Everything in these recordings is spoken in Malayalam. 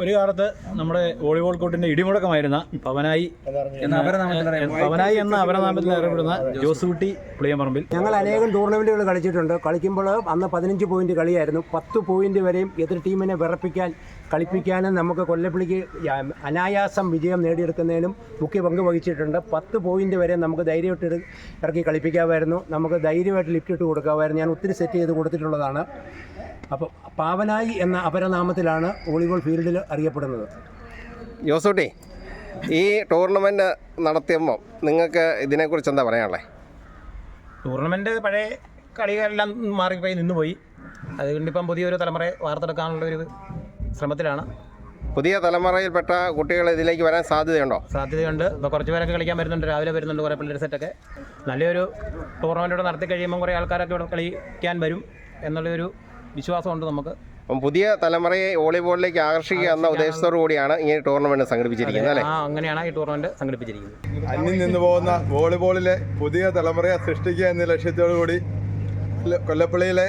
ഒരു കാലത്ത് നമ്മുടെ വോളിബോൾ കോർട്ടിന്റെ ഇടിമുടക്കമായിരുന്ന പവനായി പവനായി എന്ന അപരനാമത്തിൽ അറിയപ്പെടുന്ന ജോസൂട്ടി പുളിയമ്പറമ്പിൽ. ഞങ്ങൾ അനേകം ടൂർണമെന്റുകൾ കളിച്ചിട്ടുണ്ട്. കളിക്കുമ്പോൾ അന്ന് പതിനഞ്ച് പോയിന്റ് കളിയായിരുന്നു. പത്ത് പോയിന്റ് വരെയും എതിർ ടീമിനെ വിറപ്പിക്കാൻ കളിപ്പിക്കാനും നമുക്ക് കൊല്ലപ്പള്ളിക്ക് അനായാസം വിജയം നേടിയെടുക്കുന്നതിനും മുഖ്യ പങ്ക് വഹിച്ചിട്ടുണ്ട്. പത്ത് പോയിന്റ് വരെ നമുക്ക് ധൈര്യമായിട്ട് ഇറ- ഇറക്കി കളിപ്പിക്കാമായിരുന്നു. നമുക്ക് ധൈര്യമായിട്ട് ലിഫ്റ്റ് ഇട്ട് കൊടുക്കാമായിരുന്നു. ഞാൻ ഒത്തിരി സെറ്റ് ചെയ്ത് കൊടുത്തിട്ടുള്ളതാണ്. അപ്പോൾ പാവനായി എന്ന അപരനാമത്തിലാണ് വോളിബോൾ ഫീൽഡിൽ അറിയപ്പെടുന്നത്. ജോസൂട്ടി ഈ ടൂർണമെന്റ് നടത്തിയപ്പോൾ നിങ്ങൾക്ക് ഇതിനെക്കുറിച്ച് എന്താ പറയാനുള്ളത് ടൂർണമെന്റ് പഴയ കളികളെല്ലാം മാറിപ്പോയി നിന്നുപോയി. അതുകൊണ്ടിപ്പം പുതിയൊരു തലമുറയെ വാർത്തെടുക്കാനുള്ള ഒരു ശ്രമത്തിലാണ്. പുതിയ തലമുറയിൽപ്പെട്ട കുട്ടികൾ ഇതിലേക്ക് വരാൻ സാധ്യതയുണ്ടോ? സാധ്യതയുണ്ട്. ഇപ്പോൾ കുറച്ച് പേരൊക്കെ കളിക്കാൻ വരുന്നുണ്ട്. രാവിലെ വരുന്നുണ്ട് കുറേ പിള്ളേർ സെറ്റൊക്കെ നല്ലൊരു ടൂർണമെന്റ് ഇവിടെ നടത്തി കഴിയുമ്പോൾ കുറേ ആൾക്കാരൊക്കെ ഇവിടെ കളിക്കാൻ വരും എന്നുള്ളൊരു വിശ്വാസമുണ്ട് നമുക്ക്. അപ്പം പുതിയ തലമുറയെ വോളിബോളിലേക്ക് ആകർഷിക്കുക എന്ന ഉദ്ദേശത്തോടു കൂടിയാണ് ഈ ടൂർണമെന്റ് സംഘടിപ്പിച്ചിരിക്കുന്നത് അല്ലേ? ആ അങ്ങനെയാണ് ഈ ടൂർണമെന്റ് സംഘടിപ്പിച്ചിരിക്കുന്നത്. അന്യം നിന്ന് പോകുന്ന വോളിബോളിലെ പുതിയ തലമുറയെ സൃഷ്ടിക്കുക എന്ന ലക്ഷ്യത്തോടു കൂടി കൊല്ലപ്പള്ളിയിലെ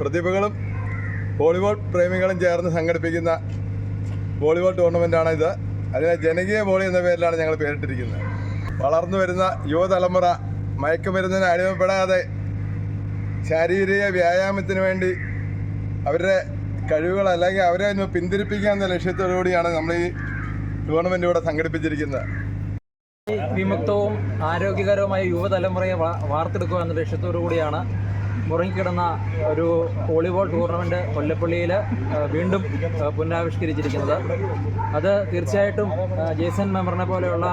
പ്രതിഭകളും വോളിബോൾ പ്രേമികളും ചേർന്ന് സംഘടിപ്പിക്കുന്ന വോളിബോൾ ടൂർണമെന്റാണ് ഇത്. അതിനെ ജനകീയ വോളി എന്ന പേരിലാണ് ഞങ്ങൾ പേരിട്ടിരിക്കുന്നത്. വളർന്നു വരുന്ന യുവതലമുറ മയക്കുമരുന്നിന് അടിമപ്പെടാതെ ശാരീരിക വ്യായാമത്തിന് വേണ്ടി അവരുടെ കഴിവുകൾ അല്ലെങ്കിൽ അവരെ ഒന്ന് പിന്തിരിപ്പിക്കുക എന്ന ലക്ഷ്യത്തോടുകൂടിയാണ് നമ്മൾ ഈ ടൂർണമെന്റ് ഇവിടെ സംഘടിപ്പിച്ചിരിക്കുന്നത്. വിമുക്തവും ആരോഗ്യകരവുമായ യുവതലമുറയെ വാർത്തെടുക്കുക എന്ന ലക്ഷ്യത്തോടു കൂടിയാണ് മുറങ്ങിക്കിടന്ന ഒരു വോളിബോൾ ടൂർണമെന്റ് കൊല്ലപ്പള്ളിയിൽ വീണ്ടും പുനരാവിഷ്കരിച്ചിരിക്കുന്നത് അത് തീർച്ചയായിട്ടും ജേസൺ മെമ്പറിനെ പോലെയുള്ള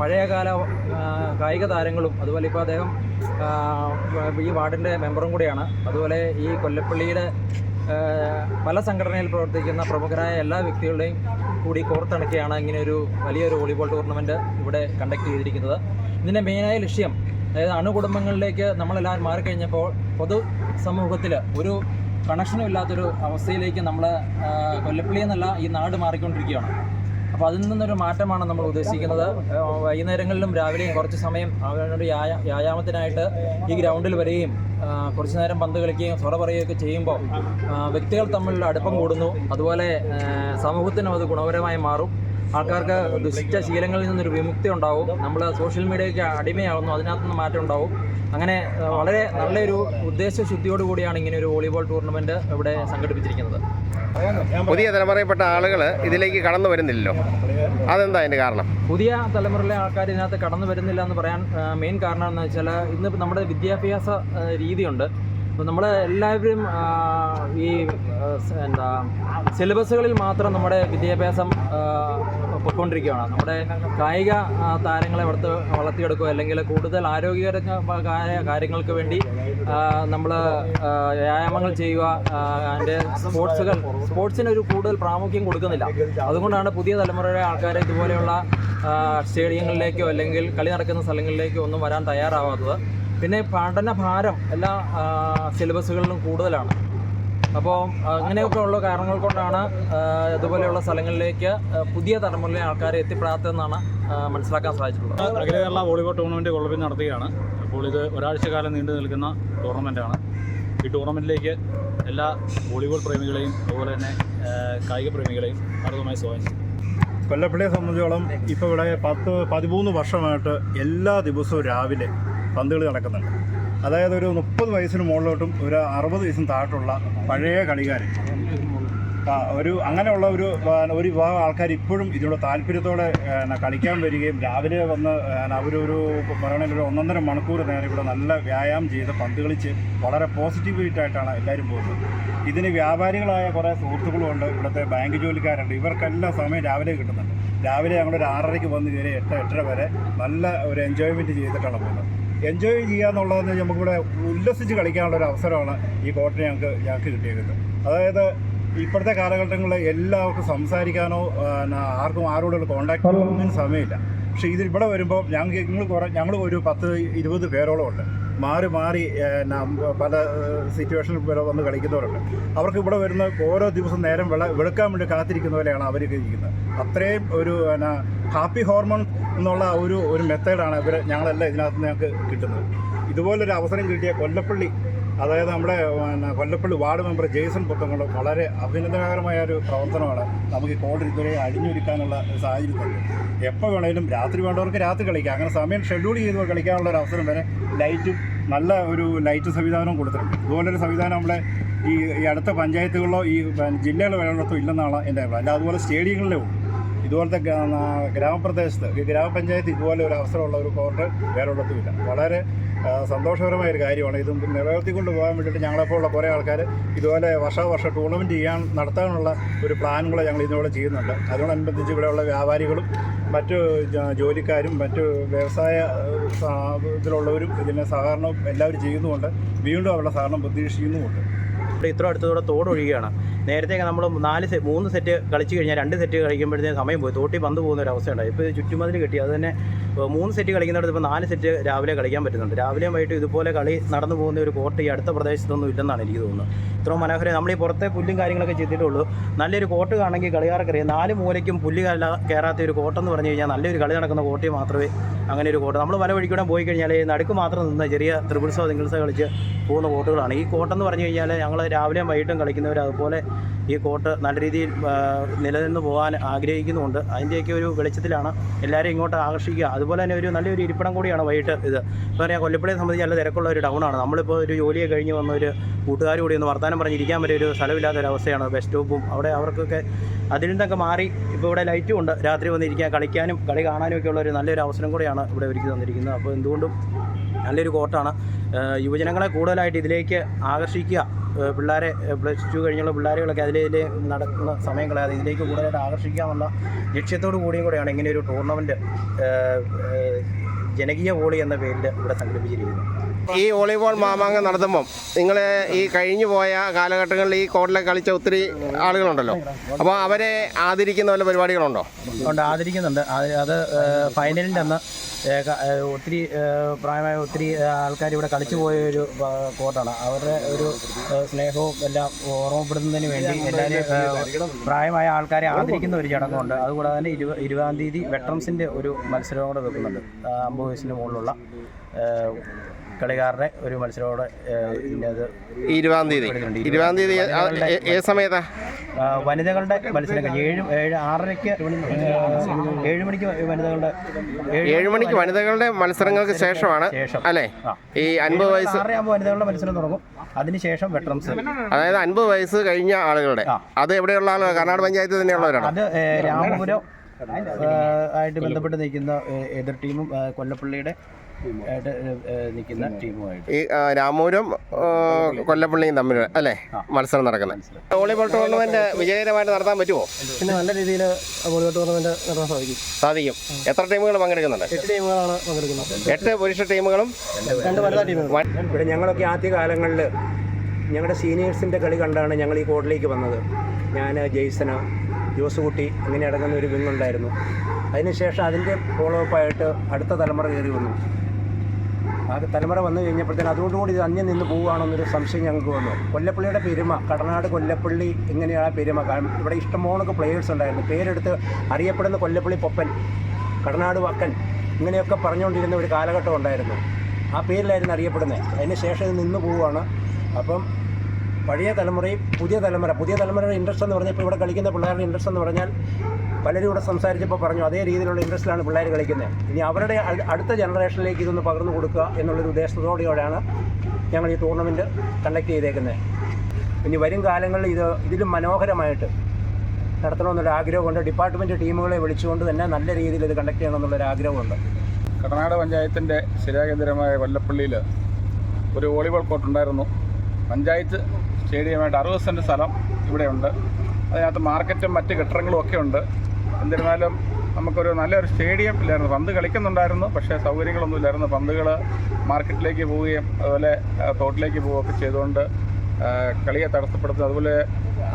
പഴയകാല കായിക താരങ്ങളും അതുപോലെ ഇപ്പോൾ അദ്ദേഹം ഈ വാർഡിന്റെ മെമ്പറും കൂടിയാണ്. അതുപോലെ ഈ കൊല്ലപ്പള്ളിയുടെ പല സംഘടനയിൽ പ്രവർത്തിക്കുന്ന പ്രമുഖരായ എല്ലാ വ്യക്തികളുടെയും കൂടി കോർത്തിണക്കിയാണ് ഇങ്ങനെ ഒരു വലിയൊരു വോളിബോൾ ടൂർണമെന്റ് ഇവിടെ കണ്ടക്ട് ചെയ്തിരിക്കുന്നത്. ഇതിന്റെ മെയിനായ ലക്ഷ്യം അതായത് അണുകുടുംബങ്ങളിലേക്ക് നമ്മളെല്ലാവരും മാറിക്കഴിഞ്ഞപ്പോൾ പൊതു സമൂഹത്തിൽ ഒരു കണക്ഷനും ഇല്ലാത്തൊരു അവസ്ഥയിലേക്ക് നമ്മൾ കൊല്ലപ്പള്ളി എന്നല്ല ഈ നാട് മാറിക്കൊണ്ടിരിക്കുകയാണ്. അപ്പോൾ അതിൽ നിന്നൊരു മാറ്റമാണ് നമ്മൾ ഉദ്ദേശിക്കുന്നത്. വൈകുന്നേരങ്ങളിലും രാവിലെയും കുറച്ച് സമയം അവരുടെ വ്യായാമത്തിനായിട്ട് ഈ ഗ്രൗണ്ടിൽ വരികയും കുറച്ച് നേരം പന്ത് കളിക്കുകയും സ്വറ പറയുകയൊക്കെ ചെയ്യുമ്പോൾ വ്യക്തികൾ തമ്മിലുള്ള അടുപ്പം കൂടുന്നു. അതുപോലെ സമൂഹത്തിനും അത് ഗുണപരമായി മാറും. ആൾക്കാർക്ക് ദുഷിച്ച ശീലങ്ങളിൽ നിന്നൊരു വിമുക്തി ഉണ്ടാവും. നമ്മൾ സോഷ്യൽ മീഡിയയ്ക്ക് അടിമയാവുന്നു. അതിനകത്തുനിന്ന് മാറ്റം ഉണ്ടാവും. അങ്ങനെ വളരെ നല്ലൊരു ഉദ്ദേശശുദ്ധിയോട് കൂടിയാണ് ഇങ്ങനെ ഒരു വോളിബോൾ ടൂർണമെന്റ് ഇവിടെ സംഘടിപ്പിച്ചിരിക്കുന്നത്. പുതിയ തലമുറയിൽപ്പെട്ട ആളുകൾ ഇതിലേക്ക് കടന്നു വരുന്നില്ലല്ലോ. അതെന്താ അതിന്റെ കാരണം? പുതിയ തലമുറയിലെ ആൾക്കാർ ഇതിനകത്ത് കടന്നു വരുന്നില്ല എന്ന് പറയാൻ മെയിൻ കാരണം എന്ന് വെച്ചാൽ ഇന്ന് നമ്മുടെ വിദ്യാഭ്യാസ രീതിയുണ്ട്. അപ്പോൾ നമ്മൾ എല്ലാവരും ഈ എന്താ സിലബസുകളിൽ മാത്രം നമ്മുടെ വിദ്യാഭ്യാസം പൊയ്ക്കൊണ്ടിരിക്കുകയാണ്. നമ്മുടെ കായിക താരങ്ങളെ വളർത്ത് വളർത്തിയെടുക്കുക അല്ലെങ്കിൽ കൂടുതൽ ആരോഗ്യകരമായ കാര്യങ്ങൾക്ക് വേണ്ടി നമ്മൾ വ്യായാമങ്ങൾ ചെയ്യുക അതിന്റെ സ്പോർട്സുകൾ സ്പോർട്സിന് ഒരു കൂടുതൽ പ്രാമുഖ്യം കൊടുക്കുന്നില്ല. അതുകൊണ്ടാണ് പുതിയ തലമുറയുടെ ആൾക്കാർ ഇതുപോലെയുള്ള സ്റ്റേഡിയങ്ങളിലേക്കോ അല്ലെങ്കിൽ കളി നടക്കുന്ന സ്ഥലങ്ങളിലേക്കോ ഒന്നും വരാൻ തയ്യാറാവാത്തത്. പിന്നെ പഠന ഭാരം എല്ലാ സിലബസുകളിലും കൂടുതലാണ്. അപ്പോൾ അങ്ങനെയൊക്കെ ഉള്ള കാരണങ്ങൾ കൊണ്ടാണ് ഇതുപോലെയുള്ള സ്ഥലങ്ങളിലേക്ക് പുതിയ തലമുറയിലെ ആൾക്കാർ എത്തിപ്പെടാത്തതെന്നാണ് മനസ്സിലാക്കാൻ സാധിച്ചിട്ടുള്ളത്. അഖില കേരള വോളിബോൾ ടൂർണമെന്റ് കൊള്ളപ്പിൽ നടത്തുകയാണ്. അപ്പോൾ ഇത് ഒരാഴ്ച കാലം നീണ്ടു നിൽക്കുന്ന ടൂർണമെന്റാണ് ഈ ടൂർണമെന്റിലേക്ക് എല്ലാ വോളിബോൾ പ്രേമികളെയും അതുപോലെ തന്നെ കായിക പ്രേമികളെയും ഭാരതമായി സ്വാഗതം. കൊല്ലപ്പള്ളിയെ സംബന്ധിച്ചോളം ഇപ്പോൾ ഇവിടെ പത്ത് പതിമൂന്ന് വർഷമായിട്ട് എല്ലാ ദിവസവും രാവിലെ പന്തുകളി നടക്കുന്നുണ്ട്. അതായത് ഒരു മുപ്പത് വയസ്സിന് മുകളിലോട്ടും ഒരു അറുപത് വയസ്സിന് താഴെയുള്ള പഴയ കളിക്കാർ ഒരു അങ്ങനെയുള്ള ഒരു ഒരു വിഭാഗം ആൾക്കാർ ഇപ്പോഴും ഇതിനോട് താല്പര്യത്തോടെ കളിക്കാൻ വരികയും രാവിലെ വന്ന് അവരൊരു പറയണമെങ്കിൽ ഒരു ഒന്നൊന്നര മണിക്കൂർ നേരം ഇവിടെ നല്ല വ്യായാമം ചെയ്ത് പന്ത് കളിച്ച് വളരെ പോസിറ്റീവായിട്ടാണ് എല്ലാവരും പോകുന്നത്. ഇതിന് വ്യാപാരികളായ കുറേ സുഹൃത്തുക്കളുമുണ്ട് ഇവിടുത്തെ ബാങ്ക് ജോലിക്കാരുണ്ട്. ഇവർക്കെല്ലാം സമയം രാവിലെ കിട്ടുന്നുണ്ട്. രാവിലെ ഞങ്ങളൊരു ആറരയ്ക്ക് വന്ന് കയറി എട്ട് എട്ടര വരെ നല്ല ഒരു എൻജോയ്മെന്റ് ചെയ്തിട്ടാണ് പോകുന്നത്. എൻജോയ് ചെയ്യുക എന്നുള്ളതെന്ന് നമുക്കിവിടെ ഉല്ലസിച്ച് കളിക്കാനുള്ള ഒരു അവസരമാണ് ഈ കോട്ടിന് ഞങ്ങൾക്ക് ഞങ്ങൾക്ക് കിട്ടിയിരിക്കുന്നത് അതായത് ഇപ്പോഴത്തെ കാലഘട്ടങ്ങളിൽ എല്ലാവർക്കും സംസാരിക്കാനോ ആർക്കും ആരോടുള്ള കോണ്ടാക്ട് ഒന്നും സമയമില്ല. പക്ഷേ ഇത് ഇവിടെ വരുമ്പോൾ ഞങ്ങൾക്ക് നിങ്ങൾ കുറേ ഞങ്ങൾ ഒരു പത്ത് ഇരുപത് പേരോളം ഉണ്ട്. മാറി മാറി പല സിറ്റുവേഷനിൽ വരെ വന്ന് കളിക്കുന്നവരുണ്ട്. അവർക്ക് ഇവിടെ വരുന്ന ഓരോ ദിവസം നേരം വെള വെളുക്കാൻ വേണ്ടി കാത്തിരിക്കുന്ന പോലെയാണ് അവർ ഇരിക്കുന്നത്. അത്രയും ഒരു എന്നാ ഹാപ്പി ഹോർമോൺ എന്നുള്ള ഒരു ഒരു മെത്തേഡാണ് ഇവർ ഞങ്ങളെല്ലാം ഇതിനകത്ത് ഞങ്ങൾക്ക് കിട്ടുന്നത്. ഇതുപോലൊരു അവസരം കിട്ടിയ കൊല്ലപ്പള്ളി അതായത് നമ്മുടെ കൊല്ലപ്പള്ളി വാർഡ് മെമ്പർ ജെയ്സൺ പുത്തങ്ങൾ വളരെ അഭിനന്ദനകരമായ ഒരു പ്രവർത്തനമാണ് നമുക്ക് ഈ കോടതി ഇതുവരെ അഴിഞ്ഞൊരുക്കാനുള്ള ഒരു സാഹചര്യമുണ്ട് എപ്പോൾ വേണമെങ്കിലും രാത്രി വേണ്ടവർക്ക് രാത്രി കളിക്കാം. അങ്ങനെ സമയം ഷെഡ്യൂൾ ചെയ്ത് കളിക്കാനുള്ള ഒരു അവസരം വരെ ലൈറ്റും നല്ല ഒരു ലൈറ്റ് സംവിധാനവും കൊടുത്തിട്ടുണ്ട്. ഇതുപോലൊരു സംവിധാനം നമ്മളെ ഈ അടുത്ത പഞ്ചായത്തുകളിലോ ഈ ജില്ലകളിലോ വേണ്ടത്തോ ഇല്ലെന്നാണ് എന്റെ അഭിപ്രായം. അതുപോലെ സ്റ്റേഡിയങ്ങളിലേ ഇതുപോലത്തെ ഗ്രാമപ്രദേശത്ത് ഈ ഗ്രാമപഞ്ചായത്ത് ഇതുപോലെ ഒരു അവസരമുള്ള ഒരു കോർട്ട് വേറെ വളരെ സന്തോഷകരമായ ഒരു കാര്യമാണ്. ഇത് നിലനിർത്തിക്കൊണ്ട് പോകാൻ വേണ്ടിയിട്ട് ഞങ്ങളെപ്പോലുള്ള കുറേ ആൾക്കാർ ഇതുപോലെ വർഷാവർഷം ടൂർണമെന്റ് ചെയ്യാൻ നടത്താനുള്ള ഒരു പ്ലാനുകൾ ഞങ്ങൾ ഇതിനോട് ചെയ്യുന്നുണ്ട്. അതിനോടനുബന്ധിച്ച് ഇവിടെയുള്ള വ്യാപാരികളും മറ്റു ജോലിക്കാരും മറ്റു വ്യവസായ ഇതിലുള്ളവരും ഇതിന്റെ സഹകരണവും എല്ലാവരും ചെയ്യുന്നുമുണ്ട്. വീണ്ടും അവരുടെ സഹകരണം പ്രതീക്ഷിക്കുന്നുമുണ്ട്. ഇത്ര അടുത്തതോടെ തോട് ഒഴുകുകയാണ് നേരത്തെ നമ്മൾ നാല് സെ മൂന്ന് സെറ്റ് കളിച്ച് കഴിഞ്ഞാൽ രണ്ട് സെറ്റ് കളിക്കുമ്പോഴത്തേക്കും സമയം പോയി. തോട്ടി പന്ത് പോകുന്ന ഒരു അവസ്ഥയുണ്ടായി ഇപ്പോൾ ചുറ്റുമതിൽ കിട്ടി. അത് തന്നെ മൂന്ന് സെറ്റ് കളിക്കുന്നിടത്ത് ഇപ്പോൾ നാല് സെറ്റ് രാവിലെ കളിക്കാൻ പറ്റുന്നുണ്ട്. രാവിലെയും വൈകിട്ട് ഇതുപോലെ കളി നടന്നു പോകുന്ന ഒരു കോർട്ട് ഈ അടുത്ത പ്രദേശത്തൊന്നും ഇല്ലെന്നാണ് എനിക്ക് തോന്നുന്നത്. ഇത്രയും മനോഹരം. നമ്മൾ ഈ പുറത്തെ പുല്ലും കാര്യങ്ങളൊക്കെ ചെയ്തിട്ടുള്ളൂ. നല്ലൊരു കോർട്ട് കാണണമെങ്കിൽ കളിക്കാർക്കറിയാം. നാല് മൂലയ്ക്കും പുല്ല് കയറാത്ത ഒരു കോട്ടെന്ന് പറഞ്ഞു കഴിഞ്ഞാൽ നല്ലൊരു കളി നടക്കുന്ന കോട്ടി മാത്രമേ അങ്ങനെ ഒരു കോട്ട്. നമ്മൾ പല വഴിക്കൂടെ പോയി കഴിഞ്ഞാൽ നടുക്ക് മാത്രം നിന്ന് ചെറിയ ത്രിപിൾസോ സിംഗിൾസോ കളിച്ച് പോകുന്ന കോട്ടുകളാണ്. ഈ കോട്ടെന്ന് പറഞ്ഞു കഴിഞ്ഞാൽ ഞങ്ങൾ രാവിലെയും വൈകിട്ടും കളിക്കുന്നവർ അതുപോലെ ഈ കോട്ട് നല്ല രീതിയിൽ നിലനിന്ന് പോകാൻ ആഗ്രഹിക്കുന്നുമുണ്ട്. അതിന്റെയൊക്കെ ഒരു വെളിച്ചത്തിലാണ് എല്ലാവരും ഇങ്ങോട്ട് ആകർഷിക്കുക. അതുപോലെ തന്നെ ഒരു നല്ലൊരു ഇരിപ്പിടം കൂടിയാണ് വൈകിട്ട് ഇത്. ഇപ്പോൾ പറയാം കൊല്ലപ്പള്ളിയെ സംബന്ധിച്ച് നല്ല തിരക്കുള്ള ഒരു ടൗണാണ് നമ്മളിപ്പോൾ ഒരു ജോലിയെ കഴിഞ്ഞ് വന്ന ഒരു കൂട്ടുകാർ കൂടി ഒന്ന് വർത്തമാനം പറഞ്ഞിരിക്കാൻ വരെ ഒരു സ്ഥലമില്ലാത്ത ഒരു അവസ്ഥയാണ് ബസ് സ്റ്റോപ്പും അവിടെ അവർക്കൊക്കെ അതിൽ നിന്നൊക്കെ മാറി ഇപ്പോൾ ഇവിടെ ലൈറ്റും ഉണ്ട്. രാത്രി വന്നിരിക്കാൻ കളിക്കാനും കളി കാണാനും ഒക്കെ ഉള്ള ഒരു നല്ലൊരു അവസരം കൂടിയാണ് ഇവിടെ ഒരുക്കി തന്നിരിക്കുന്നത്. അപ്പോൾ എന്തുകൊണ്ടും നല്ലൊരു കോർട്ടാണ് യുവജനങ്ങളെ കൂടുതലായിട്ട് ഇതിലേക്ക് ആകർഷിക്കുക. പിള്ളേരെ പ്ലസ് ടു കഴിഞ്ഞുള്ള പിള്ളേരുകളൊക്കെ അതിലെ നടക്കുന്ന സമയം കളയാതെ ഇതിലേക്ക് കൂടുതലായിട്ട് ആകർഷിക്കുക എന്നുള്ള ലക്ഷ്യത്തോടു കൂടിയും കൂടെയാണ് ഇങ്ങനെ ഒരു ടൂർണമെന്റ് ജനകീയ വോളി എന്ന പേരിൽ ഇവിടെ സംഘടിപ്പിച്ചിരിക്കുന്നത്. ഈ വോളിബോൾ മാമാങ്കം നടത്തുമ്പം നിങ്ങൾ ഈ കഴിഞ്ഞു പോയ കാലഘട്ടങ്ങളിൽ ഈ കോർട്ടിലെ കളിച്ച ഒത്തിരി ആളുകളുണ്ടല്ലോ. അപ്പോൾ അവരെ ആദരിക്കുന്ന വല്ല പരിപാടികളുണ്ടോ? ഉണ്ട് ആദരിക്കുന്നുണ്ട്. അത് ഫൈനലിന്റെ അന്ന് ഒത്തിരി പ്രായമായ ഒത്തിരി ആൾക്കാർ ഇവിടെ കളിച്ചു പോയ ഒരു കോർട്ടാണ്. അവരുടെ ഒരു സ്നേഹവും എല്ലാം ഓർമ്മപ്പെടുത്തുന്നതിന് വേണ്ടി എല്ലാവരും പ്രായമായ ആൾക്കാരെ ആദരിക്കുന്ന ഒരു ചടങ്ങുണ്ട്. അതുകൂടാതെ തന്നെ ഇരുപ ഇരുപതാം തീയതി വെട്ടറൻസിന്റെ ഒരു മത്സരം കൂടെ വെക്കുന്നുണ്ട്. അമ്പത് വയസ്സിന് മുകളിലുള്ള കളിക്കാരുടെ ഒരു മത്സരോട് ഇരുപതാം തീയതി. ഇരുപതാം തീയതി ഏത് സമയത്താ? വനിതകളുടെ മത്സരം കഴിഞ്ഞ് ഏഴ് ഏഴ് ആറരയ്ക്ക് ഏഴ് മണിക്ക് വനിതകളുടെ ഏഴ് മണിക്ക് വനിതകളുടെ മത്സരങ്ങൾക്ക് ശേഷമാണ് ശേഷം. അല്ലേ? ഈ അൻപത് വയസ്സ് ആറരയാകുമ്പോൾ വനിതകളുടെ മത്സരം തുടങ്ങും. അതിനുശേഷം വെറ്ററൻസ് അതായത് അൻപത് വയസ്സ് കഴിഞ്ഞ ആളുകളുടെ. അത് എവിടെയുള്ള ആളുകൾ കർണാടക പഞ്ചായത്ത് തന്നെയുള്ളവരാണ്? അത് രാമപുരം ആയിട്ട് ബന്ധപ്പെട്ട് നിൽക്കുന്ന എതിർ ടീമും കൊല്ലപ്പള്ളിയുടെ ആയിട്ട് നിൽക്കുന്ന ടീമുമായിട്ട്. ഈ ആ, രാമൂരും ആ, കൊല്ലപ്പള്ളിയും തമ്മിൽ അല്ലേ? മത്സരം നടക്കുന്നത് വോളിബോൾ ടൂർണമെന്റ് വിജയകരമായിട്ട് നടത്താൻ പറ്റുമോ? പിന്നെ നല്ല രീതിയിൽ വോളിബോൾ ടൂർണമെന്റ് നടത്താൻ സാധിക്കും. സാധിക്കും. എത്ര ടീമുകൾ പങ്കെടുക്കുന്നുണ്ട്? എട്ട് ടീമുകളാണ് പങ്കെടുക്കുന്നത്. എട്ട് പുരുഷ ടീമുകളും രണ്ട് വനിതാ ടീമുകൾ ഇവിടെ ഞങ്ങളൊക്കെ ആദ്യ കാലങ്ങളിൽ ഞങ്ങളുടെ സീനിയേഴ്സിന്റെ കളി കണ്ടാണ് ഞങ്ങൾ ഈ കോർട്ടിലേക്ക് വന്നത്. ഞാൻ ജെയ്സന ജോസുകുട്ടി അങ്ങനെ ഇങ്ങനെ അടങ്ങുന്ന ഒരു വിങ് ഉണ്ടായിരുന്നു അതിനുശേഷം അതിന്റെ ഫോളോ അപ്പ് ആയിട്ട് അടുത്ത തലമുറ കയറി വന്നു. ആ തലമുറ വന്നു കഴിഞ്ഞപ്പോഴത്തേന് അതോടുകൂടി ഇത് അന്യം നിന്ന് പോവുകയാണെന്നൊരു സംശയം ഞങ്ങൾക്ക് വന്നു. കൊല്ലപ്പള്ളിയുടെ പെരുമ കടനാട് കൊല്ലപ്പള്ളി ഇങ്ങനെയാണ് പെരുമ? കാരണം ഇവിടെ ഇഷ്ടംപോണൊക്കെ പ്ലേയേഴ്സ് ഉണ്ടായിരുന്നു. പേരെടുത്ത് അറിയപ്പെടുന്ന കൊല്ലപ്പള്ളി പൊപ്പൻ കടനാട് വക്കൻ ഇങ്ങനെയൊക്കെ പറഞ്ഞുകൊണ്ടിരുന്ന ഒരു കാലഘട്ടം ഉണ്ടായിരുന്നു. ആ പേരിലായിരുന്നു അറിയപ്പെടുന്നത്. അതിന് ശേഷം ഇത് നിന്ന് പോവുകയാണ്. അപ്പം പഴയ തലമുറയും പുതിയ തലമുറ പുതിയ തലമുറയുടെ ഇൻട്രസ്റ്റ് എന്ന് പറഞ്ഞാൽ ഇപ്പോൾ ഇവിടെ കളിക്കുന്ന പിള്ളേരുടെ ഇൻട്രസ്റ്റ് എന്ന് പറഞ്ഞാൽ പലരും ഇവിടെ സംസാരിച്ചപ്പോൾ പറഞ്ഞു അതേ രീതിയിലുള്ള ഇൻട്രസ്റ്റിലാണ് പിള്ളേർ കളിക്കുന്നത്. ഇനി അവരുടെ അടുത്ത ജനറേഷനിലേക്ക് ഇതൊന്ന് പകർന്നു കൊടുക്കുക എന്നുള്ളൊരു ഉദ്ദേശത്തോടെയോടെയാണ് ഞങ്ങൾ ഈ ടൂർണമെന്റ് കണ്ടക്ട് ചെയ്തേക്കുന്നത്. ഇനി വരും കാലങ്ങളിൽ ഇത് ഇതിലും മനോഹരമായിട്ട് നടത്തണമെന്നുള്ള ആഗ്രഹമുണ്ട്. ഡിപ്പാർട്ട്മെന്റ് ടീമുകളെ വിളിച്ചുകൊണ്ട് തന്നെ നല്ല രീതിയിൽ ഇത് കണ്ടക്ട് ചെയ്യണമെന്നുള്ളൊരു ആഗ്രഹമുണ്ട്. കർണാടക പഞ്ചായത്തിന്റെ ശിരാകേന്ദ്രമായ വല്ലപ്പള്ളിയിൽ ഒരു വോളിബോൾ കോർട്ട് ഉണ്ടായിരുന്നു. പഞ്ചായത്ത് സ്റ്റേഡിയമായിട്ട് അറുപത് സെന്റ് സ്ഥലം ഇവിടെയുണ്ട്. അതിനകത്ത് മാർക്കറ്റും മറ്റ് കെട്ടിടങ്ങളും ഒക്കെ ഉണ്ട്. എന്നിരുന്നാലും നമുക്കൊരു നല്ലൊരു സ്റ്റേഡിയം ഇല്ലായിരുന്നു പന്ത് കളിക്കുന്നുണ്ടായിരുന്നു പക്ഷേ സൗകര്യങ്ങളൊന്നും ഇല്ലായിരുന്നു. പന്തുകൾ മാർക്കറ്റിലേക്ക് പോവുകയും അതുപോലെ തോട്ടിലേക്ക് പോവുകയൊക്കെ ചെയ്തുകൊണ്ട് കളിയെ തടസ്സപ്പെടുത്തുന്നത് അതുപോലെ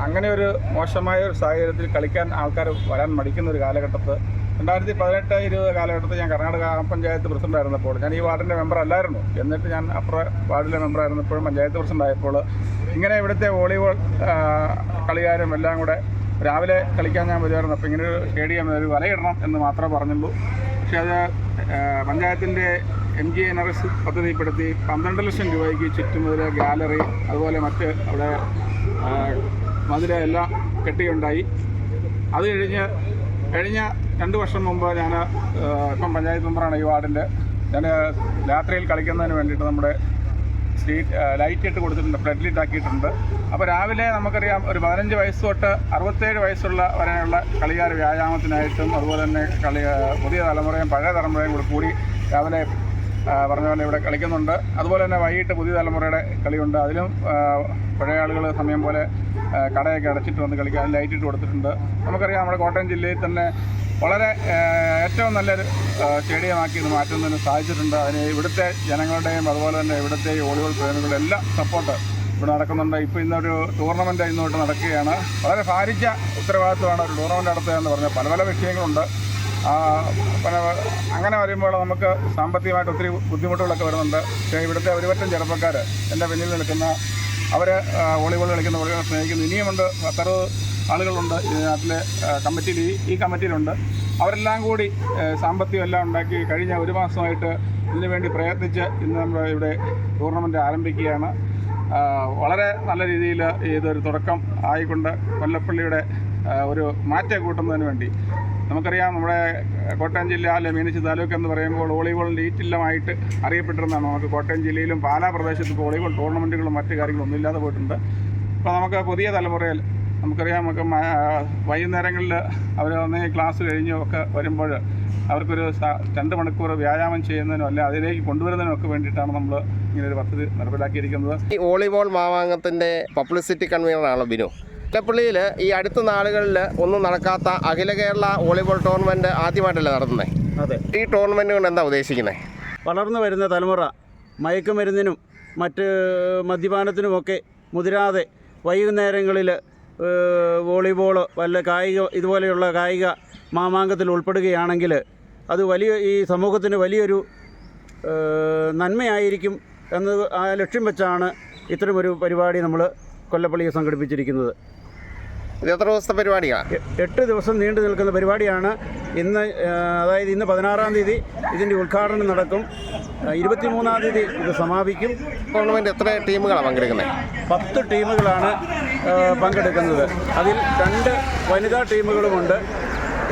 അങ്ങനെ ഒരു മോശമായ ഒരു സാഹചര്യത്തിൽ കളിക്കാൻ ആൾക്കാർ വരാൻ മടിക്കുന്ന ഒരു കാലഘട്ടത്ത് രണ്ടായിരത്തി പതിനെട്ട് ഇരുപത് കാലഘട്ടത്തിൽ ഞാൻ കർണാടക പഞ്ചായത്ത് പ്രസിഡന്റ് ആയിരുന്നപ്പോൾ ഞാൻ ഈ വാർഡിന്റെ മെമ്പർ അല്ലായിരുന്നു. എന്നിട്ട് ഞാൻ അപ്പുറ വാർഡിലെ മെമ്പർ ആയിരുന്നപ്പോഴും പഞ്ചായത്ത് പ്രസിഡന്റ് ആയപ്പോൾ ഇങ്ങനെ ഇവിടുത്തെ വോളിബോൾ കളിക്കാരും എല്ലാം കൂടെ രാവിലെ കളിക്കാൻ ഞാൻ വരുമായിരുന്നു. അപ്പോൾ ഇങ്ങനെ ഒരു സ്റ്റേഡിയം ഒരു വലയിടണം എന്ന് മാത്രമേ പറഞ്ഞുള്ളൂ. പക്ഷേ അത് പഞ്ചായത്തിന്റെ M G N R S പദ്ധതിപ്പെടുത്തി പന്ത്രണ്ട് ലക്ഷം രൂപയ്ക്ക് ചുറ്റുമതിൽ ഗാലറി അതുപോലെ മറ്റ് അവിടെ മതിലെ എല്ലാം കെട്ടിയുണ്ടായി. അത് കഴിഞ്ഞ് കഴിഞ്ഞ രണ്ട് വർഷം മുമ്പ് ഞാൻ ഇപ്പം പഞ്ചായത്ത് മെമ്പറാണ് ഈ വാർഡിന്റെ ഞാൻ രാത്രിയിൽ കളിക്കുന്നതിന് വേണ്ടിയിട്ട് നമ്മുടെ ലൈറ്റ് ഇട്ട് കൊടുത്തിട്ടുണ്ട് ഫ്ലഡ് ലൈറ്റ് ആക്കിയിട്ടുണ്ട്. അപ്പോൾ രാവിലെ നമുക്കറിയാം ഒരു പതിനഞ്ച് വയസ്സ് തൊട്ട് അറുപത്തേഴ് വയസ്സുള്ള വരെയുള്ള കളിക്കാർ വ്യായാമത്തിനായിട്ടും അതുപോലെ തന്നെ കളി പുതിയ തലമുറയും പഴയ തലമുറയും കൂടി രാവിലെ പറഞ്ഞ പോലെ ഇവിടെ കളിക്കുന്നുണ്ട്. അതുപോലെ തന്നെ വൈകിട്ട് പുതിയ തലമുറയുടെ കളിയുണ്ട്. അതിലും പഴയ ആളുകൾ സമയം പോലെ കടയൊക്കെ അടച്ചിട്ട് വന്ന് കളിക്കാൻ ലൈറ്റ് ഇട്ട് കൊടുത്തിട്ടുണ്ട്. നമുക്കറിയാം നമ്മുടെ കോട്ടയം ജില്ലയിൽ തന്നെ വളരെ ഏറ്റവും നല്ലൊരു സ്റ്റേഡിയമാക്കി ഇത് മാറ്റുന്നതിന് സാധിച്ചിട്ടുണ്ട്. അതിന് ഇവിടുത്തെ ജനങ്ങളുടെയും അതുപോലെ തന്നെ ഇവിടുത്തെ വോളിബോൾ പ്രേമികളുടെ എല്ലാം സപ്പോർട്ട് ഇവിടെ നടക്കുന്നുണ്ട്. ഇപ്പോൾ ഇന്നൊരു ടൂർണമെന്റ് ഇന്നോട്ട് നടക്കുകയാണ്. വളരെ ഭാരിച്ച ഉത്തരവാദിത്വമാണ് ഒരു ടൂർണമെന്റ് നടത്തുക എന്ന് പറഞ്ഞാൽ പല പല വിഷയങ്ങളുണ്ട്. അങ്ങനെ വരുമ്പോൾ നമുക്ക് സാമ്പത്തികമായിട്ട് ഒത്തിരി ബുദ്ധിമുട്ടുകളൊക്കെ വരുന്നുണ്ട്. പക്ഷേ ഇവിടുത്തെ ഒരുപറ്റം ചെറുപ്പക്കാർ എന്റെ പിന്നിൽ നിൽക്കുന്ന അവർ വോളിബോൾ കളിക്കുന്ന വളരെ സ്നേഹിക്കുന്നു. ഇനിയുമുണ്ട് പത്തറുപത് ആളുകളുണ്ട് ഇതിനകത്തിലെ കമ്മിറ്റിയിൽ. ഈ കമ്മിറ്റിയിലുണ്ട്. അവരെല്ലാം കൂടി സാമ്പത്തികം എല്ലാം ഉണ്ടാക്കി കഴിഞ്ഞ ഒരു മാസമായിട്ട് ഇതിനു വേണ്ടി പ്രയത്നിച്ച് ഇന്ന് നമ്മൾ ഇവിടെ ടൂർണമെന്റ് ആരംഭിക്കുകയാണ്. വളരെ നല്ല രീതിയിൽ ഇതൊരു തുടക്കം ആയിക്കൊണ്ട് കൊല്ലപ്പള്ളിയുടെ ഒരു മാറ്റം കൂട്ടുന്നതിന് വേണ്ടി നമുക്കറിയാം നമ്മുടെ കോട്ടയം ജില്ല അല്ലെ മീനച്ചി താലൂക്ക് എന്ന് പറയുമ്പോൾ വോളിബോളിന്റെ ഈറ്റില്ലമായിട്ട് അറിയപ്പെട്ടിരുന്നതാണ്. നമുക്ക് കോട്ടയം ജില്ലയിലും പാലാ പ്രദേശത്ത് ഇപ്പോൾ വോളിബോൾ ടൂർണമെന്റുകളും മറ്റു കാര്യങ്ങളും ഒന്നും ഇല്ലാതെ പോയിട്ടുണ്ട്. അപ്പോൾ നമുക്ക് പുതിയ തലമുറയിൽ നമുക്കറിയാം നമുക്ക് വൈകുന്നേരങ്ങളിൽ അവർ ഒന്ന് ക്ലാസ് കഴിഞ്ഞും ഒക്കെ വരുമ്പോൾ അവർക്കൊരു രണ്ട് മണിക്കൂർ വ്യായാമം ചെയ്യുന്നതിനോ അല്ലെ അതിലേക്ക് കൊണ്ടുവരുന്നതിനോ ഒക്കെ വേണ്ടിയിട്ടാണ് നമ്മൾ ഇങ്ങനെ ഒരു പദ്ധതി നടപ്പിലാക്കിയിരിക്കുന്നത്. ഈ വോളിബോൾ മാവാങ്കത്തിന്റെ പബ്ലിസിറ്റി കൺവീനറാണ് ബിനു. കൊല്ലപ്പള്ളിയിൽ ഈ അടുത്ത നാളുകളിൽ ഒന്നും നടക്കാത്ത അഖില കേരള വോളിബോൾ ടൂർണമെന്റ് ആദ്യമായിട്ടല്ലേ നടത്തുന്നത് അതെ. ഈ ടൂർണമെന്റ് കൊണ്ട് എന്താ ഉദ്ദേശിക്കുന്നത് വളർന്നു വരുന്ന തലമുറ മയക്കുമരുന്നിനും മറ്റ് മദ്യപാനത്തിനുമൊക്കെ മുതിരാതെ വൈകുന്നേരങ്ങളിൽ വോളിബോൾ വല്ല കായിക ഇതുപോലെയുള്ള കായിക മാമാങ്കത്തിൽ ഉൾപ്പെടുകയാണെങ്കിൽ അത് വലിയ ഈ സമൂഹത്തിന് വലിയൊരു നന്മയായിരിക്കും എന്ന് ആ ലക്ഷ്യം വെച്ചാണ് ഇത്തരമൊരു പരിപാടി നമ്മൾ കൊല്ലപ്പള്ളിയിൽ സംഘടിപ്പിച്ചിരിക്കുന്നത്. ഇത് എത്ര ദിവസത്തെ പരിപാടിയാണ് എട്ട് ദിവസം നീണ്ടു നിൽക്കുന്ന പരിപാടിയാണ്. ഇന്ന് അതായത് ഇന്ന് പതിനാറാം തീയതി ഇതിന്റെ ഉദ്ഘാടനം നടക്കും. ഇരുപത്തിമൂന്നാം തീയതി ഇത് സമാപിക്കും. ടൂർണമെന്റ് എത്ര ടീമുകളാണ് പങ്കെടുക്കുന്നത് പത്ത് ടീമുകളാണ് പങ്കെടുക്കുന്നത്. അതിൽ രണ്ട് വനിതാ ടീമുകളുമുണ്ട്.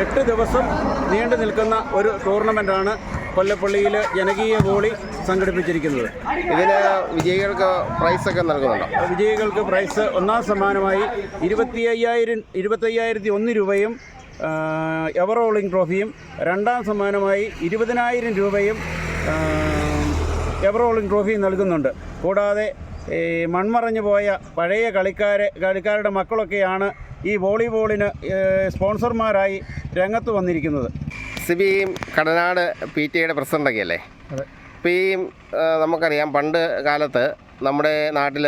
എട്ട് ദിവസം നീണ്ടു നിൽക്കുന്ന ഒരു ടൂർണമെന്റാണ് കൊല്ലപ്പള്ളിയിൽ ജനകീയ വോളി സംഘടിപ്പിച്ചിരിക്കുന്നത്. ഇതിന് വിജയികൾക്ക് പ്രൈസ് ഒക്കെ നൽകുന്നുണ്ടോ? വിജയികൾക്ക് പ്രൈസ് ഒന്നാം സമ്മാനമായി ഇരുപത്തി അയ്യായിരം ഇരുപത്തയ്യായിരത്തി ഒന്ന് രൂപയും എവറോളിംഗ് ട്രോഫിയും രണ്ടാം സമ്മാനമായി ഇരുപതിനായിരം രൂപയും എവറോളിംഗ് ട്രോഫിയും നൽകുന്നുണ്ട്. കൂടാതെ ഈ മൺമറഞ്ഞു പോയ പഴയ കളിക്കാരെ കളിക്കാരുടെ മക്കളൊക്കെയാണ് ഈ വോളിബോളിന് സ്പോൺസർമാരായി രംഗത്ത് വന്നിരിക്കുന്നത്. സിബിയും കടനാട് പി ടി എയുടെ പ്രസിഡന്റൊക്കെ അല്ലേ ഇപ്പോൾ ഈ നമുക്കറിയാം പണ്ട് കാലത്ത് നമ്മുടെ നാട്ടിൽ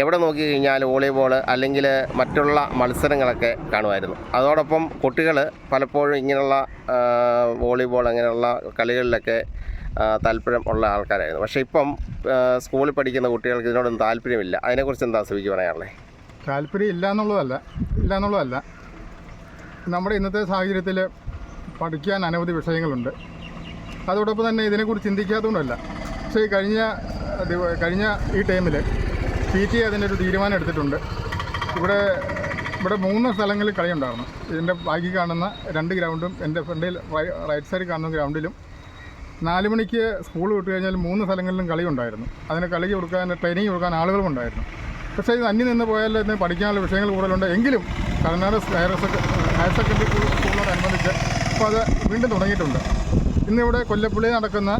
എവിടെ നോക്കി കഴിഞ്ഞാൽ വോളിബോൾ അല്ലെങ്കിൽ മറ്റുള്ള മത്സരങ്ങളൊക്കെ കാണുമായിരുന്നു. അതോടൊപ്പം കുട്ടികൾ പലപ്പോഴും ഇങ്ങനെയുള്ള വോളിബോൾ അങ്ങനെയുള്ള കളികളിലൊക്കെ താല്പര്യം ഉള്ള ആൾക്കാരായിരുന്നു. പക്ഷേ ഇപ്പം സ്കൂളിൽ പഠിക്കുന്ന കുട്ടികൾക്ക് ഇതിനോടൊന്നും താല്പര്യമില്ല. അതിനെക്കുറിച്ച് എന്താ സിബിക്ക് പറയാനുള്ളത് താല്പര്യം ഇല്ല എന്നുള്ളതല്ല ഇല്ല എന്നുള്ളതല്ല നമ്മുടെ ഇന്നത്തെ സാഹചര്യത്തിൽ പഠിക്കാൻ അനവധി വിഷയങ്ങളുണ്ട്. അതോടൊപ്പം തന്നെ ഇതിനെക്കുറിച്ച് ചിന്തിക്കാത്തതുകൊണ്ടല്ല. പക്ഷേ കഴിഞ്ഞ കഴിഞ്ഞ ഈ ടൈമിൽ പി ടി അതിന്റെ ഒരു തീരുമാനം എടുത്തിട്ടുണ്ട്. ഇവിടെ ഇവിടെ മൂന്ന് സ്ഥലങ്ങളിൽ കളിയുണ്ടായിരുന്നു. ഇതിന്റെ ബാക്കി കാണുന്ന രണ്ട് ഗ്രൗണ്ടും എന്റെ ഫ്രണ്ടിൽ റൈറ്റ് സൈഡിൽ കാണുന്ന ഗ്രൗണ്ടിലും നാല് മണിക്ക് സ്കൂൾ വിട്ട് കഴിഞ്ഞാൽ മൂന്ന് സ്ഥലങ്ങളിലും കളി ഉണ്ടായിരുന്നു അതിന് കളി കൊടുക്കാൻ ട്രെയിനിങ് കൊടുക്കാൻ ആളുകളും ഉണ്ടായിരുന്നു. പക്ഷേ ഇത് അന്യം നിന്ന് പോയാൽ ഇതിന് പഠിക്കാനുള്ള വിഷയങ്ങൾ കൂടുതലുണ്ട്. എങ്കിലും Karnataka higher secondary higher secondary സ്കൂളിനോട് സ്കൂളിനോടനുബന്ധിച്ച് ഇപ്പോൾ അത് വീണ്ടും തുടങ്ങിയിട്ടുണ്ട്. ഇന്നിവിടെ കൊല്ലപ്പുള്ളി നടക്കുന്ന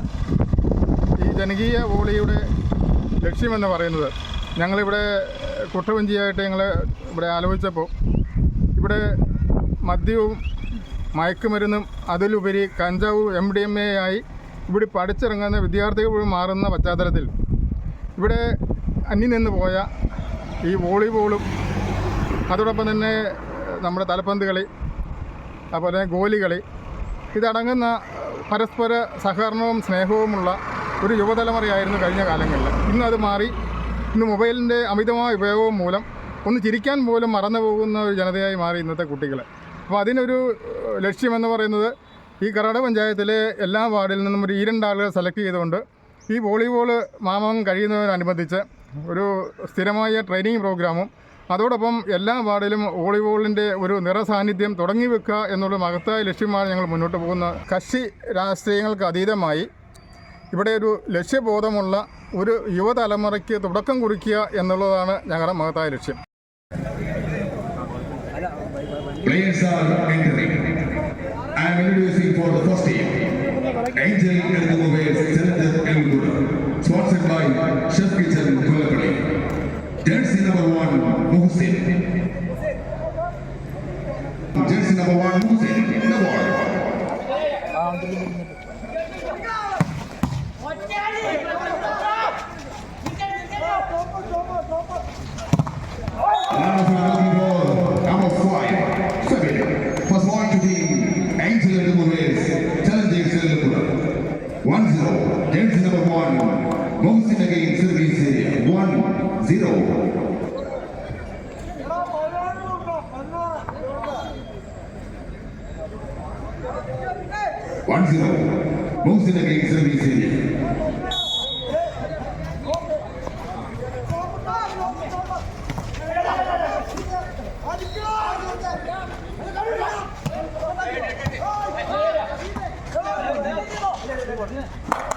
ഈ ജനകീയ ഹോളിയുടെ ലക്ഷ്യമെന്ന് പറയുന്നത് ഞങ്ങളിവിടെ കുട്ടവഞ്ചിയായിട്ട് ഞങ്ങൾ ഇവിടെ ആലോചിച്ചപ്പോൾ ഇവിടെ മദ്യവും മയക്കുമരുന്നും അതിലുപരി കഞ്ചാവും എം ഡി എം എ ആയി ഇവിടെ പഠിച്ചിറങ്ങുന്ന വിദ്യാർത്ഥികൾ മാറുന്ന പശ്ചാത്തലത്തിൽ ഇവിടെ അന്യം നിന്ന് പോയ ഈ വോളിബോളും അതോടൊപ്പം തന്നെ നമ്മുടെ തലപ്പന്ത് കളി അതുപോലെ ഗോലികളി. ഗോലി കളി ഇതടങ്ങുന്ന പരസ്പര സഹകരണവും സ്നേഹവുമുള്ള ഒരു യുവതലമുറയായിരുന്നു കഴിഞ്ഞ കാലങ്ങളിൽ. ഇന്ന് അത് മാറി. ഇന്ന് മൊബൈലിന്റെ അമിതമായ ഉപയോഗവും മൂലം ഒന്ന് ചിരിക്കാൻ പോലും മറന്നു പോകുന്ന ഒരു ജനതയായി മാറി ഇന്നത്തെ കുട്ടികൾ. അപ്പോൾ അതിനൊരു ലക്ഷ്യമെന്ന് പറയുന്നത് ഈ കരട പഞ്ചായത്തിലെ എല്ലാ വാർഡിൽ നിന്നും ഒരു ഈ സെലക്ട് ചെയ്തുകൊണ്ട് ഈ വോളിബോൾ മാമം കഴിയുന്നതിനനുബന്ധിച്ച് ഒരു സ്ഥിരമായ ട്രെയിനിങ് പ്രോഗ്രാമും അതോടൊപ്പം എല്ലാ വാർഡിലും വോളിബോളിന്റെ ഒരു നിറസാന്നിധ്യം തുടങ്ങി വെക്കുക എന്നുള്ള മഹത്തായ ലക്ഷ്യമാണ് ഞങ്ങൾ മുന്നോട്ട് പോകുന്നത് കക്ഷി രാഷ്ട്രീയങ്ങൾക്ക് അതീതമായി ഇവിടെ ഒരു ലക്ഷ്യബോധമുള്ള ഒരു യുവതലമുറയ്ക്ക് തുടക്കം കുറിക്കുക എന്നുള്ളതാണ് ഞങ്ങളുടെ മഹത്തായ ലക്ഷ്യം. Jersey number Music. Jersey number one, Music, the ball. Number five, seven, was born to be Angela Dumores, challenging Sirlapura. One zero, Jersey number one, Momsin against Sirvisi, one zero. Move to the game, to the city. Yeah.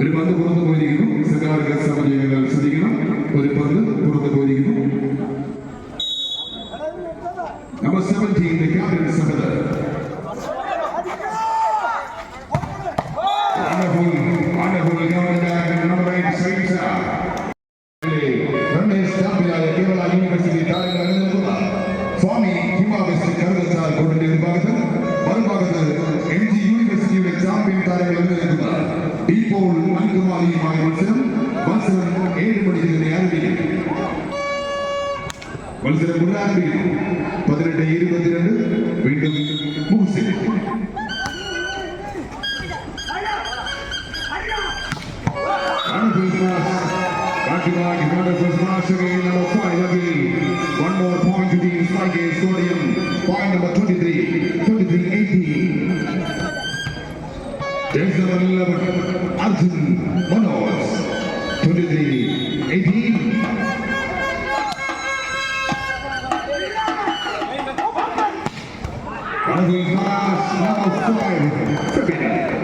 ഒരു പന്ത് പുറത്തു പോയിരിക്കുന്നു സർക്കാർ സമജീവികൾ ശ്രദ്ധിക്കണം ഒരു പന്ത് ചാമ്പ്യൻ താരങ്ങൾ ഇപ്പോൾ അൻകുമാരിയുമായ മത്സരം. മത്സരം ഏഴ് മണിക്ക് തന്നെ ആരംഭിക്കും. മത്സരം പുനരാരംഭിക്കുന്നു. പതിനെട്ട് ഇരുപത്തിരണ്ട്.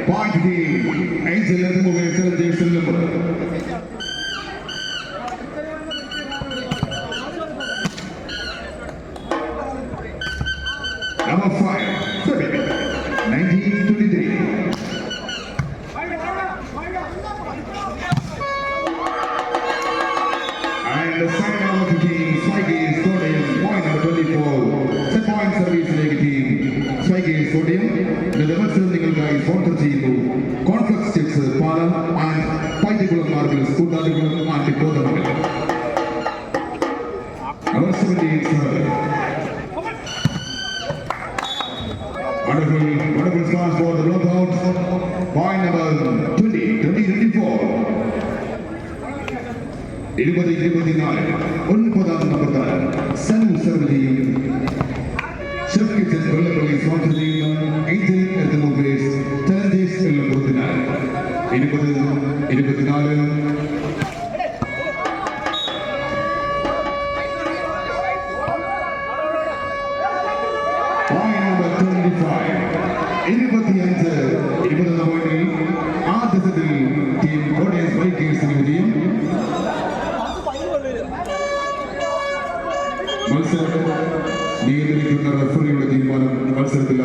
Pode vir. Em silêncio, momento, deixa o número. ഇതിന്റെ മത്സരം നിങ്ങൾക്കായി സ്പോൺസർ ചെയ്യുന്നു കോൺഫ്ലക്സ് ചിപ്സ് പാലം and Paittikulam marbles കൂട്ടാളികളും and Kothamangalam Number 17, sir. Wonderful, wonderful stars for the blockout. Point number 20, 20, 24. ഇരുപത് ഇരുപത്തിനാല് ഒൻപതാം നമ്പർ താരം സനു സെർവ് ചെയ്യും ഷെഫ് കിച്ചൻ കൊല്ലപ്പള്ളി സ്പോൺസർ നിയന്ത്രിക്കുന്ന റഫറിയുടെ തീരുമാനം മത്സരത്തിൽ